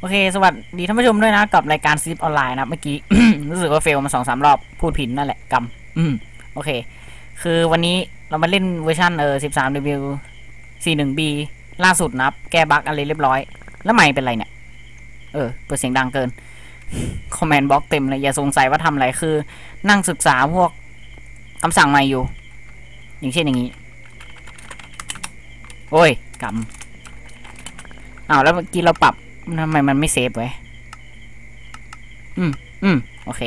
โอเค สวัสดีท่านผู้ชมด้วยนะ กับรายการซิปออนไลน์นะเมื่อกี้ รู้สึกว่าเฟลมาสองสามรอบ พูดผิดนั่นแหละกำอืม โอเค คือวันนี้เรามาเล่นเวอร์ชันเออสิบสาม W สี่หนึ่ง B ล่าสุดนะแก้บั๊กอะไรเรียบร้อย แล้วไม่เป็นไรเนี่ย เออ เปิดเสียงดังเกิน คอมเมนต์บล็อกเต็มเลย อย่าสงสัยว่าทำอะไรคือ นั่งศึกษาพวกคำสั่งใหม่อยู่ อย่างเช่นอย่างนี้ โอ้ยกำอ้าวแล้วเมื่อกี้เราปรับ ทำไมมันไม่เซฟไว้อืม อืม โอเค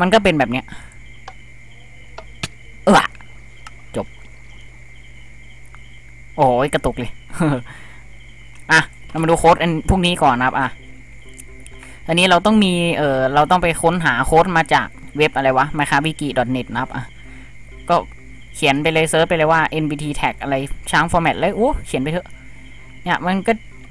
มันก็เป็นแบบเนี้ย เออจบ โอ้ยกระตุกเลย อะ เรามาดูโค้ดอันพวกนี้ก่อนนะครับ อะ อันนี้เราต้องมี เออเราต้องไปค้นหาโค้ดมาจากเว็บอะไรวะ m y c a w i k i net นะครับ อะ ก็เขียนไปเลยเซิร์ชไปเลยว่า nbt tag อะไรช้าง format เลยโอ้เขียนไปเถอะ เนี่ย มันก็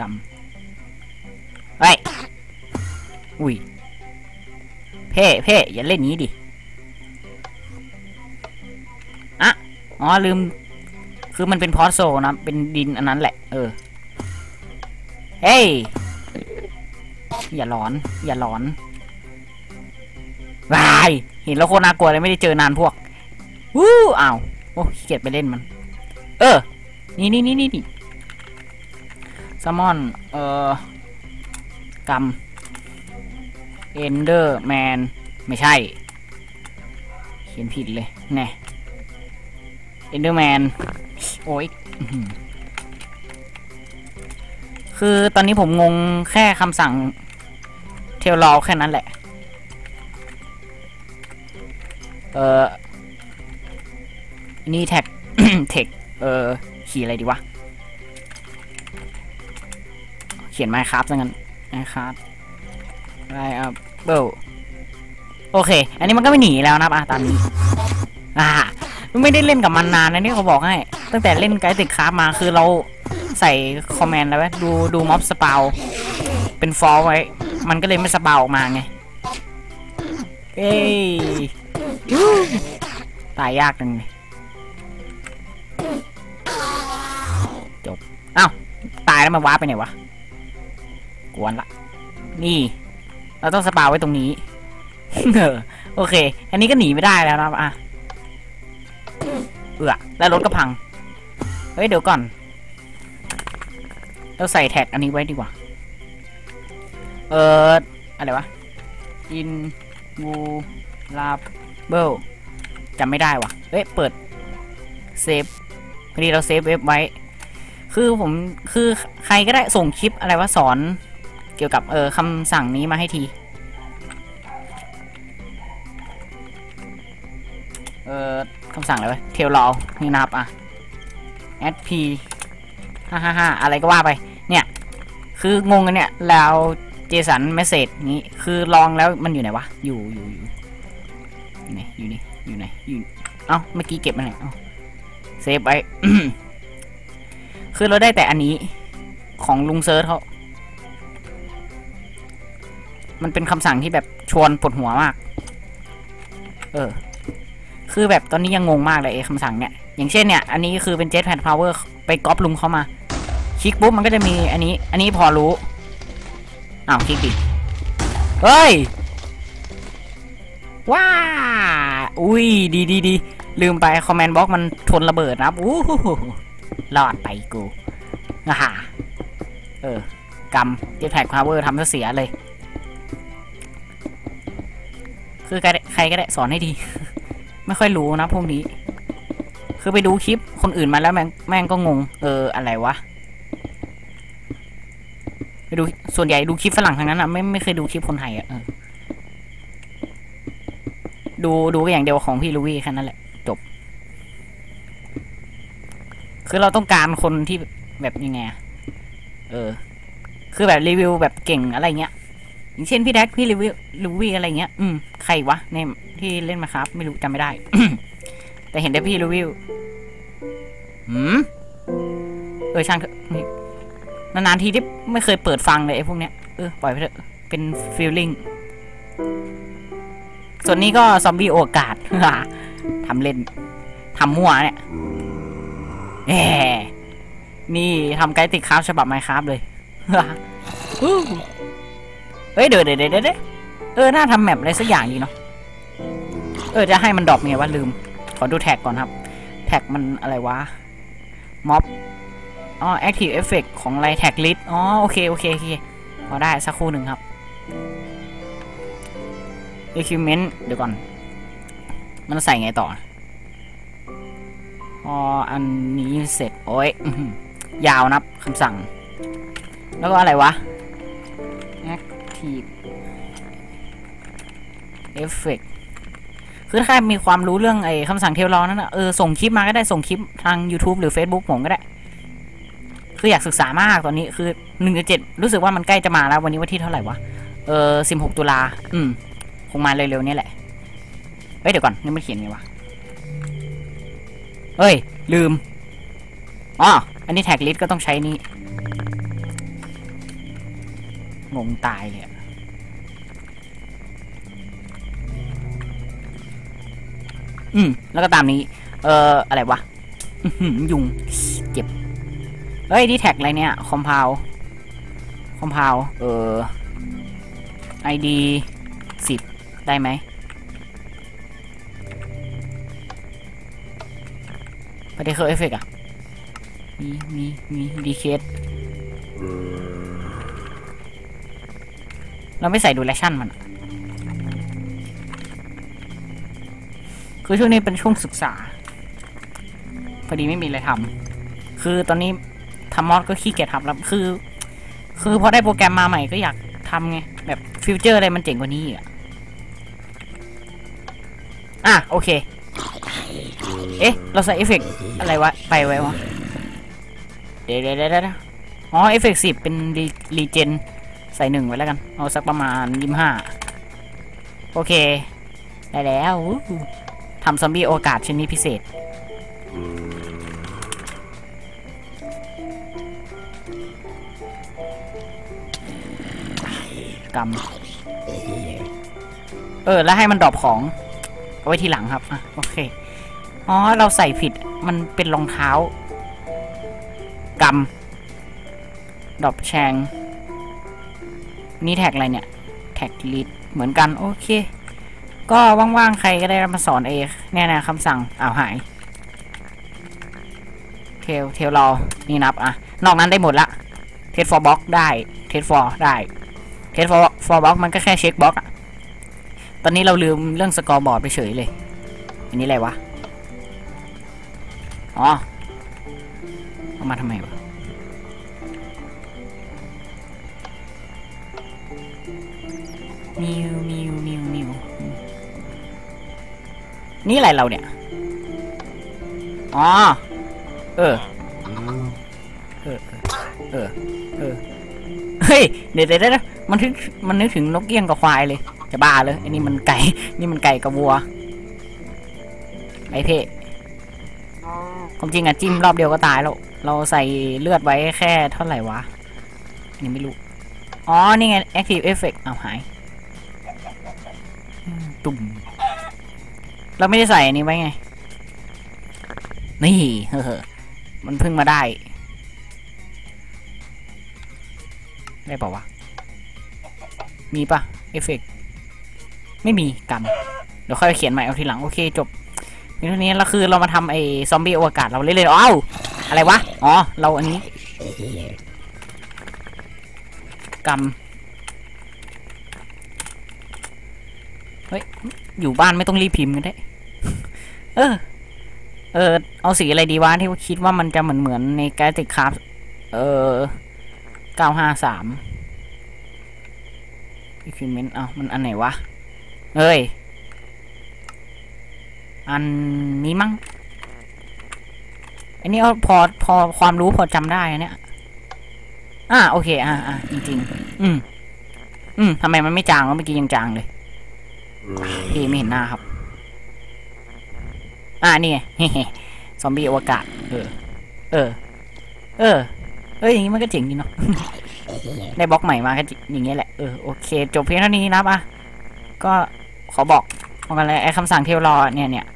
กำเฮ้ยอุ้ยเพ่เพ่อย่าเล่นนี้ดิอะอ๋อลืม คือมันเป็นพอสโซนะเป็นดินอันนั้นแหละ เออ เฮ้ย อย่าหลอน อย่าหลอนวายเห็นแล้วโคตรน่ากลัวเลยไม่ได้เจอนานพวก วู้อ้าว โอ้ขี้เกียจไปเล่นมัน เออ นี่นี่นี่นี่ นี่ซมอน เอ่อกำเอนเดอร์แมน ไม่ใช่ เขียนผิดเลยแน่เอนเดอร์แมน โอ้ยคือตอนนี้ผมงงแค่คำสั่งเทลลอแค่นั้นแหละ เอ่อ นี่แท็กเทคเอ่อขี่อะไรดีวะ เขียนไมค์ครับซะงั้นไมค์ครับไรอัพเบิลโอเค อันนี้มันก็ไม่หนีแล้วนะอะตามนี้อ่าไม่ได้เล่นกับมันนานนะนี่เขาบอกให้ ตั้งแต่เล่นไกด์ติดคราฟมาคือเราใส่คอมเมนต์แล้วไว้ดูดูม็อบสปาวเป็นฟอลไว้ มันก็เลยไม่สปาวออกมาไงเอ้ยตายยากจังเลยจบอ้าวตายแล้วมันว้าร์ปไปไหนวะ กวนละ นี่ เราต้องสปาไว้ตรงนี้เออโอเค อันนี้ก็หนีไม่ได้แล้วนะอะเอือแล้วรถก็พัง เฮ้ย เดี๋ยวก่อน เราใส่แท็กอันนี้ไว้ดีกว่า เอออะไรวะ in v u l a b l e จำไม่ได้วะเฮ้ย เปิด เซฟพอดีเราเซฟเว็บไว้ คือผม คือใครก็ได้ส่งคลิปอะไรวะสอน กี่ยวกับเออคำสั่งนี้มาให้ทีเออคำสั่งอะไรวะเทลลอนี่นะครับอะ add p ห้าห้าห้าอะไรก็ว่าไป เนี่ย คืองงกันเนี่ย แล้วเจสันเมสเซจนี้คือลองแล้วมันอยู่ไหนวะ อยู่อยู่อยู่อยู่ไหนอยู่นี่อยู่ไหนอยู่เอ้าเมื่อกี้เก็บมาไหนเอ้าเซฟไว้คือเราได้แต่อันนี้ของลุงเซิร์ชเขา มันเป็นคำสั่งที่แบบชวนปวดหัวมาก เออ คือแบบตอนนี้ยังงงมากเลยไอ้คำสั่งเนี่ย อย่างเช่นเนี่ย อันนี้คือเป็น Jetpack Power ไปก๊อปลุงเข้ามา คลิกปุ๊บมันก็จะมีอันนี้ อันนี้พอรู้ อ้าว คลิกดิ เฮ้ย ว้า อุ้ย ดีดีดี ลืมไปคอมเมนต์บล็อกมันทนระเบิดนะครับอู้หูรอดไปกูอ่าเออกำ Jetpack Power ทำซะเสียเลย คือใครใครก็ได้สอนให้ดี ไม่ค่อยรู้นะพวกนี้ คือไปดูคลิปคนอื่นมาแล้วแม่งแม่งก็งง เอออะไรวะไปดูส่วนใหญ่ดูคลิปฝรั่งทั้งนั้นอะไม่ไม่เคยดูคลิปคนไทยอะดูดูอย่างเดียวของพี่ลูวี่แค่นั้นแหละ จบ คือเราต้องการคนที่แบบยังไงเออ คือแบบรีวิวแบบเก่งอะไรเงี้ย อย่างเช่นพี่แดกพี่รีวิวลูวี่อะไรเงี้ย อืมใครวะในที่เล่นมาครับ ไม่รู้จำไม่ได้ แต่เห็นได้พี่รีวิวหืมเออช่างเถอะนี่นานๆทีที่ไม่เคยเปิดฟังเลยไอ้พวกเนี้ยเออปล่อยไปเถอะเป็นฟีลลิ่งส่วนนี้ก็ซอมบี้โอกาสทำเล่นทำมั่วเนี่ยแหมนี่ทำไกด์ติดคราฟฉบับไมครับเลย เฮ้ยเดี๋ยวเดี๋ยวเดี๋ยวเดี๋ยวเออน่าทำแมปอะไรสักอย่างดีเนาะเออจะให้มันดรอปไงวะลืม ขอดูแท็กก่อนครับ แท็กมันอะไรวะม็อบอ๋อ active effect ของอะไรแท็กลิสอ๋อโอเคโอเคโอเคพอได้สักครู่หนึ่งครับ document เดี๋ยวก่อน มันใส่ไงต่อพออันนี้เสร็จ โอ้ยยาวนับคำสั่ง แล้วก็อะไรวะ active effect คือถ้าใครมีความรู้เรื่องไอ้คำสั่งเทลลอนั่นนะเออส่งคลิปมาก็ได้ส่งคลิปทาง YouTube หรือ Facebook ผมก็ได้ คืออยากศึกษามากตอนนี้คือหนึ่งเจ็ดรู้สึกว่ามันใกล้จะมาแล้ว วันนี้วันที่เท่าไหร่วะ เออสิบหกตุลาอืม คงมาเร็วๆนี่แหละ เฮ้ย เดี๋ยวก่อนนี่มันเขียนไงวะเฮ้ย ลืมอ๋ออันนี้แท็กลิสก็ต้องใช้นี่งงตายเลย อืมแล้วก็ตามนี้ เอ่อ อะไรวะยุง เจ็บ เฮ้ยนี่แท็กอะไรเนี่ย คอมพาว คอมพาว เอ่อ ID สิบได้ไหม ประเดี๋ยวเอฟเฟกอะมี มี มีดีเคสเราไม่ใส่ดูแลชั่นมันอะ คือช่วงนี้เป็นช่วงศึกษา พอดีไม่มีอะไรทำคือตอนนี้ทำมอดก็ขี้เกียจทำแล้วคือ คือพอได้โปรแกรมมาใหม่ก็อยากทำไงแบบฟิวเจอร์อะไรมันเจ๋งกว่านี้อีกอะอะโอเค เอ๊ะ เราใส่เอฟเฟกต์อะไรวะ ไปไว้วะ เดี๋ยวเดี๋ยวเดี๋ยวเดะอ๋อเอฟเฟกต์สิบเป็นรีรีเจน ใส่หนึ่งไว้แล้วกัน เอาสักประมาณยี่ห้าโอเค ได้แล้ว ทำซอมบี้โอกาสชนิดพิเศษกำเออ แล้วให้มันดรอปของ เอาไว้ทีหลังครับ อะ โอเค อ๋อ เราใส่ผิด มันเป็นรองเท้ากำดรอปแชง นี่แท็กอะไรเนี่ย แท็กลิดเหมือนกัน โอเค ก็ว่างๆใครก็ได้มาสอนเองแน่ๆคำสั่งเอาหาย เทลเทลรอนี่นับอะ นอกนั้นได้หมดละเทสฟอร์บ็อกได้เทสฟอร์ได้เทสฟอร์ฟอร์บ็อกมันก็แค่เช็คบ็อกอะตอนนี้เราลืมเรื่องสกอร์บอร์ดไปเฉยเลย อันนี้อะไรวะ อ๋อเอามาทำไมวะมิวมิวมิวมิว นี่อะไรเราเนี่ย อ๋อ เออ เออ เออ เออ เฮ้ย เดี๋ยวเดี๋ยวเดี๋ยวมันถึงมันนึกถึงนกเอี้ยงกับควายเลย จะบ้าเลยอันนี้มันไก่ นี่มันไก่กับวัว ไอเพ่ความจริงอะจิ้มรอบเดียวก็ตายแล้ว เราใส่เลือดไว้แค่เท่าไหร่วะยังไม่รู้ อ๋อ นี่ไง active effect เอาหาย ตุ่ม เราไม่ได้ใส่อันนี้ไว้ไง นี่เฮ้อมันเพิ่งมาได้ ได้ป่าวะ มีปะเอฟเฟกไม่มีกรรมเดี๋ยวค่อยเขียนใหม่เอาทีหลัง โอเค จบมีเท่านี้แล้วคือเรามาทำไอ้ซอมบี้อวกาศเราเล่นๆอ้าวอะไรวะ อ๋อ เราอันนี้กรรมเฮ้ย อยู่บ้านไม่ต้องรีบพิมพ์กันได้ เออ เออ เอาสีอะไรดีวะที่คิดว่ามันจะเหมือนเหมือนในการติดคราฟเออเก้าห้าสาม document อ้าวมันอันไหนวะ เอ้ย อันนี้มั้ง อันนี้เอาพอพอความรู้พอจำได้อันเนี้ยอ่าโอเค อ่าอ่าจริง ๆ อืม อืมทำไมมันไม่จางวะเมื่อกี้ยังจางเลยพี่ไม่เห็นหน้าครับ อ่านี่ไงซอมบี้อวกาศ เออ เออ เออ เอ้ยอย่างนี้มันก็เจ๋งดีเนาะได้บล็อกใหม่มาก็จิอย่างเงี้ยแหละ เออ โอเค จบเพียงเท่านี้นะครับอะก็ขอบอกบอกกันเลยไอ้คำสั่งเทลรอเนี่ยเนี่ย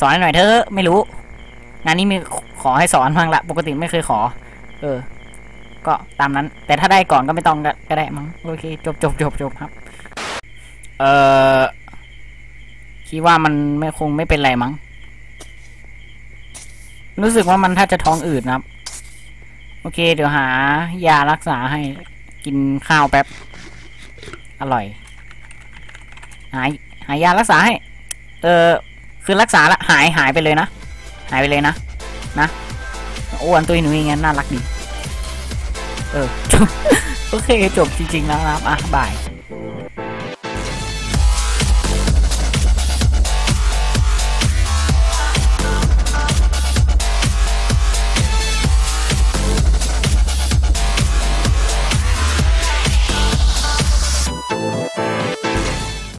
สอนหน่อยเถอะ ไม่รู้ งานนี้มีขอให้สอนบ้างละ ปกติไม่เคยขอ เออ ก็ตามนั้น แต่ถ้าได้ก่อนก็ไม่ต้องก็ก็ได้มั้ง โอเค จบจบจบจบครับ เออ คิดว่ามันไม่คงไม่เป็นไรมั้ง รู้สึกว่ามันถ้าจะท้องอืดนะครับ โอเค เดี๋ยวหายารักษาให้กินข้าวแป๊บ อร่อย หายหายารักษาให้ เออคือรักษาละหายหายไปเลยนะ หายไปเลยนะ นะอ้วนตัวหนูอย่างเงี้ยน่ารักดี เออโอเคจบจริงๆแล้วนะครับ อะ บาย